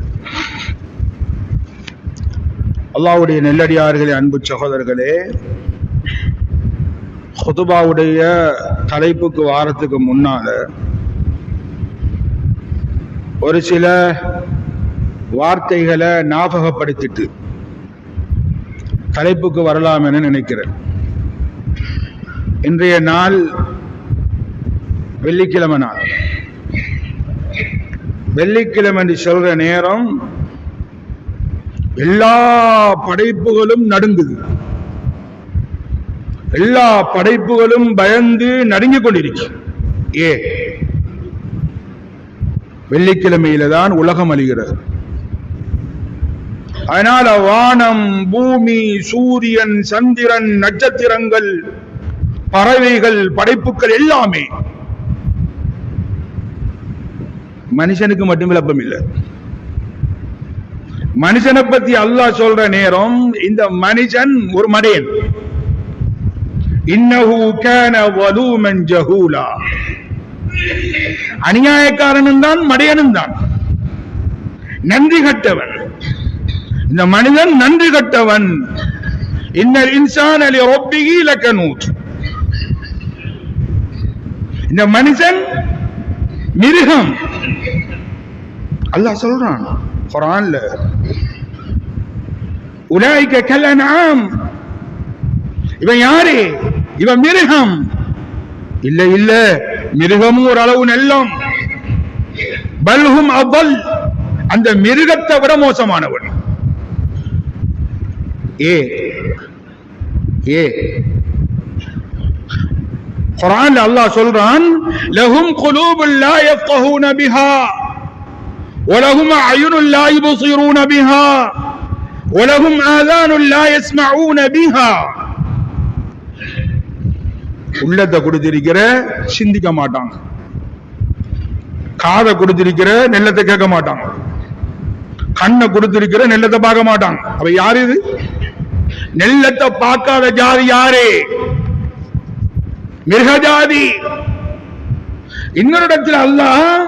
கொள்கிறேன் அல்லாஹ்வுடைய நெல்லடியார்களே அன்பு சகோதரர்களே ஹொதுபாவுடைய தலைப்புக்கு வாரத்துக்கு முன்னால ஒரு சில வார்த்தைகளை ஞாபகப்படுத்திட்டு தலைப்புக்கு வரலாம் என நினைக்கிறேன். இன்றைய நாள் வெள்ளிக்கிழமை நாள். வெள்ளிக்கிழமை என்று சொல்ற நேரம் எல்லா படைப்புகளும் நடுங்குது. எல்லா படைப்புகளும் பயந்து நடுங்கிக் கொண்டிருக்கு ஏ? வெள்ளிக்கிழமையில தான் உலகம் அழிகிறது. அதனால வானம் பூமி சூரியன் சந்திரன் நட்சத்திரங்கள் பறவைகள் படைப்புகள் எல்லாமே மனுஷனுக்கு மட்டும் விளப்பம் இல்லை. மனுஷனை பத்தி அல்லாஹ் சொல்ற நேரம் இந்த மனுஷன் ஒரு மடையன். இன்னஹு கான வலூமன் ஜஹூலா. அநியாயக்காரனும் தான் மடையனும் தான். நன்றி கட்டவன். இந்த மனிதன் நன்றி கட்டவன். இன்னல் இன்சான் அலி ரொப்பிகி லக்கனூத் இந்த மனுஷன் மிருகம். அல்லாஹ் சொல்றான் குரான்ல உலாய்க்க கல்லனாம் இவன் யாரு? இவன் மிருகம். இல்ல இல்ல மிருகமும் ஒரு அளவு நெல்லம். பல்ஹும் அவல் அந்த மிருகத்தை விட மோசமானவன். ஏ ஏ குரான் அல்லாஹ் சொல்றான் லஹும் குலூபுல் லா யஃப்கஹூன பிஹா ولهم أعين لا يبصرون بها ولهم آذان لا يسمعون بها உள்ளத்தை கொடுத்திருக்கிற சிந்திக்க மாட்டாங்க காதை கொடுத்திருக்கிற நெல்லத்தை கேட்க மாட்டாங்க கண்ணை கொடுத்திருக்கிற நெல்லத்தை பார்க்க மாட்டாங்க அவ யாரு இது நெல்லத்தை பார்க்காத ஜாதி யாரே மிருகஜாதி. இன்னொரு இடத்துல அல்லாஹ்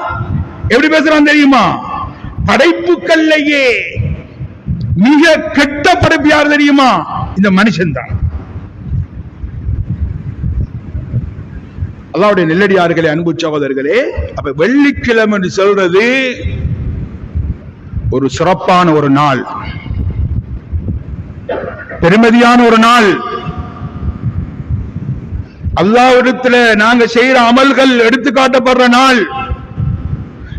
எப்படி பேசுறான் தெரியுமா? படைப்புக்கள்லையே மிக கெட்ட படைப்பு யார் தெரியுமா? இந்த மனுஷன் தான். அல்லாவுடைய நெல்லடியார்களே அன்பு சகோதரர்களே அப்ப வெள்ளிக்கிழமை சொல்றது ஒரு சிறப்பான ஒரு நாள். பெருமதியான ஒரு நாள். அல்லாவிடத்துல நாங்க செய்யற அமல்கள் எடுத்துக்காட்டப்படுற நாள்.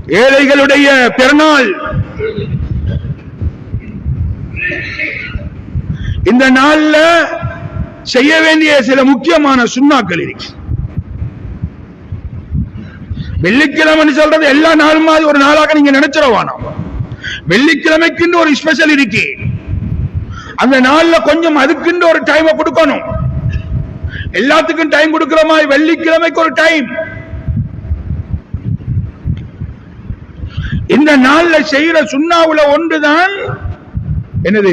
ஏழைகளுடைய பிறநாள். இந்த நாள்ல செய்ய வேண்டிய சில முக்கியமான சுண்ணாக்கள் இருக்கு. வெள்ளிக்கிழமை சொல்றது எல்லா நாளும் மாதிரி ஒரு நாளாக நீங்க நினைச்சிட வெள்ளிக்கிழமைக்குன்னு ஒரு ஸ்பெஷல் இருக்கு. அந்த நாள்ல கொஞ்சம் அதுக்குன்னு ஒரு டைமை கொடுக்கணும். எல்லாத்துக்கும் டைம் கொடுக்கிற மாதிரி வெள்ளிக்கிழமைக்கு ஒரு டைம் இந்த நாள்ல செய்யற சுண்ணாவுல ஒன்றுதான் என்னது?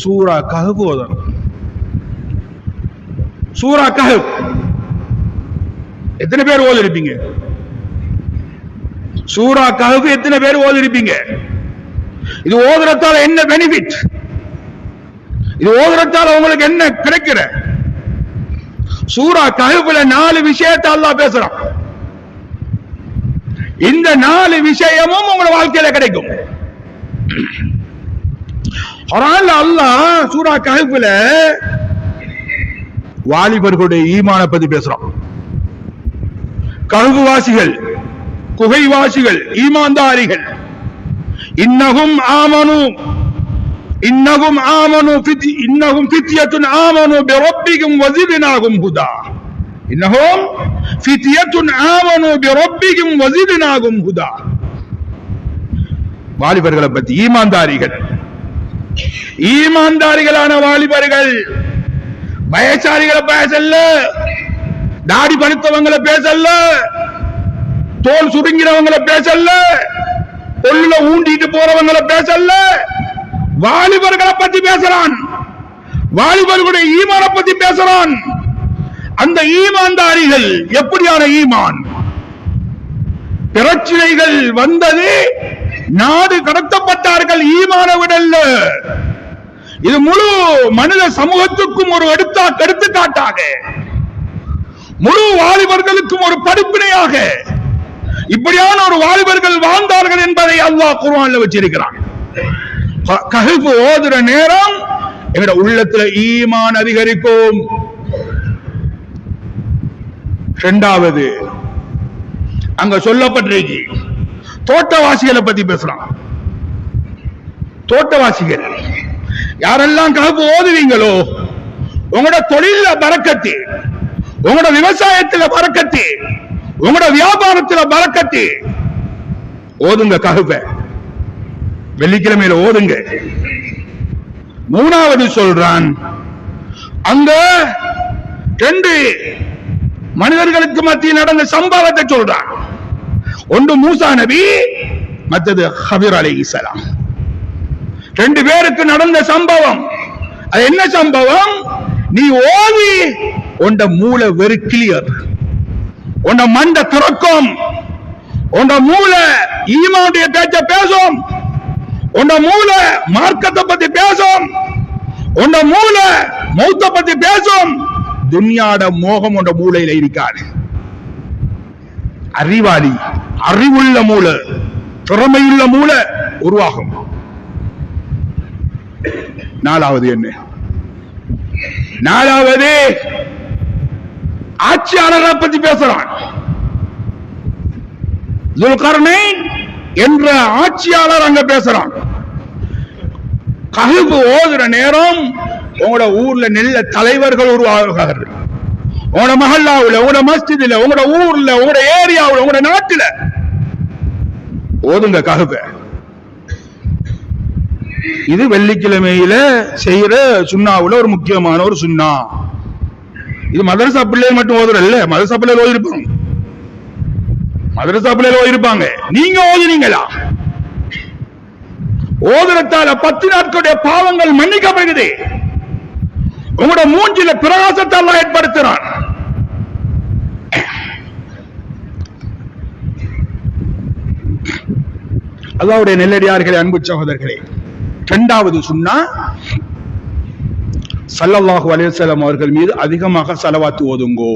சூரா கஹப் ஓதணும். சூரா கஹப் எத்தனை பேர் ஓதி இருப்பீங்க சூரா கஹப் எத்தனை பேர் ஓதி இருப்பீங்க இது ஓதுறதால என்ன பெனிஃபிட் இது ஓதுறதால உங்களுக்கு என்ன கிடைக்கிற? சூரா கழுப்புல நாலு விஷயத்தை அல்லாஹ் பேசுறான். இந்த நாலு விஷயமும் உங்க வாழ்க்கையில கிடைக்கும். குரான்ல அல்லாஹ் சூரா கஹப்ல வாலிபர்களுடைய ஈமான பத்தி பேசுறான். கஹப் வாசிகள் குகை வாசிகள் ஈமான்தாரிகள். இன்னகும் ஆமனும் இன்னகும் ஆமனு ஃபித் இன்னகும் பித்தியத்துன் ஆமனு பிரப்பிக்கும் வசிதினாகும் ஹுதா இன்னகும் பித்தியத்துன் ஆமனு பிரப்பிக்கும் வசிதினாகும் ஹுதா வாலிபர்களை பத்தி ஈமான்தாரிகள். ஈமான்தாரிகளான வாலிபர்கள். பயசாரிகளை பேசல்ல. தாடி பணித்தவங்களை பேசல்ல. தோல் சுருங்கிறவங்களை பேசல்ல. பொல்லுல ஊண்டிட்டு போறவங்களை பேசல்ல. வாலிபர்களை பத்தி பேசுறான். வாலிபர்களுடைய ஈமான பத்தி பேசுறான். அந்த ஈமான்தாரிகள் எப்படியான ஈமான்? பிரச்சனைகள் வந்தது நாடு கடத்தப்பட்டார்கள் ஈமான விடல்ல. இது முழு மனித சமூகத்துக்கும் ஒரு எடுத்தா எடுத்துக்காட்டாக முழு வாலிபர்களுக்கும் ஒரு படிப்பினையாக. இப்படியான ஒரு வாலிபர்கள் வாழ்ந்தார்கள் என்பதை அல்லாஹ் குர்வான்ல வச்சிருக்கிறான். க- ஓதுற நேரம் எங்கட உள்ளத்துல ஈமான் அதிகரிக்கும். இரண்டாவது அங்க சொல்லப்பட்டிருக்கு தோட்டவாசிகளை பத்தி பேசுறான் தோட்டவாசிகள் யாரெல்லாம் கஹ்ஃப் ஓதுவீங்களோ உங்களோட தொழில பறக்கத்து உங்களோட விவசாயத்துல பறக்கத்து உங்களோட வியாபாரத்துல பறக்கத்து ஓதுங்க கஹ்ஃப வெள்ளிக்கிழமையில ஓதுங்க. மூணாவது சொல்றான் அங்க ரெண்டு மனிதர்களுக்கு மத்தியில் நடந்த சம்பவத்தை சொல்றான். ஒன்று மூசா நபி மற்றது ஹபீர் அலி இஸ்லாம் ரெண்டு பேருக்கு நடந்த சம்பவம். அது என்ன சம்பவம்? நீ ஓதி உண்ட மூளை வெறு கிளியர். உண்ட மண்ட திறக்கும். உண்ட மூளை ஈமாவுடைய பேச்ச பேசும். உண்ட மூளை மார்க்கத்தை பத்தி பேசும். உண்ட மூளை மௌத்த பத்தி பேசும். துன்யாட மோகம் உண்ட மூளையில இருக்காது. அறிவாளி அறிவுள்ள மூளை திறமையுள்ள மூளை உருவாகும். நாலாவது என்ன நாலாவது ஆட்சியாளரை பத்தி பேசுறான். என்ற ஆட்சியாளர் அங்க பேசுறான். ககுப்பு ஓதுற நேரம் உங்களோட ஊர்ல நல்ல தலைவர்கள் உருவாகிறார்கள். உங்களோட மஹல்லாவுல உங்களோட மஸ்ஜிதுல உங்களோட ஊர்ல உங்களோட ஏரியாவுல உங்களோட நாட்டுல. ஓதுங்க ககுப்ப இது வெள்ளிக்கிழமையில செய்யற சுண்ணாவுல ஒரு முக்கியமான ஒரு சுண்ணா. இது மதரசா பிள்ளைகள் மட்டும் ஓதுறல்ல மதரசா பிள்ளைகள் ஓதிருப்பாங்க. மதரசா பிள்ளைகள் ஓதிருப்பாங்க. நீங்க ஓதுனீங்களா? ஓதுறத்தால பத்து நாட்களுடைய பாவங்கள் மன்னிக்கப்படுகிறது. உங்களோட மூஞ்சில பிரகாசத்தை எல்லாம் ஏற்படுத்துறான். அல்லாவுடைய நெல்லடியார்களே அன்பு சகோதரர்களே இரண்டாவது சொன்னா சல்லல்லாஹு அலைஹி அவர்கள் மீது அதிகமாக செலவாத்து ஓதுங்கோ.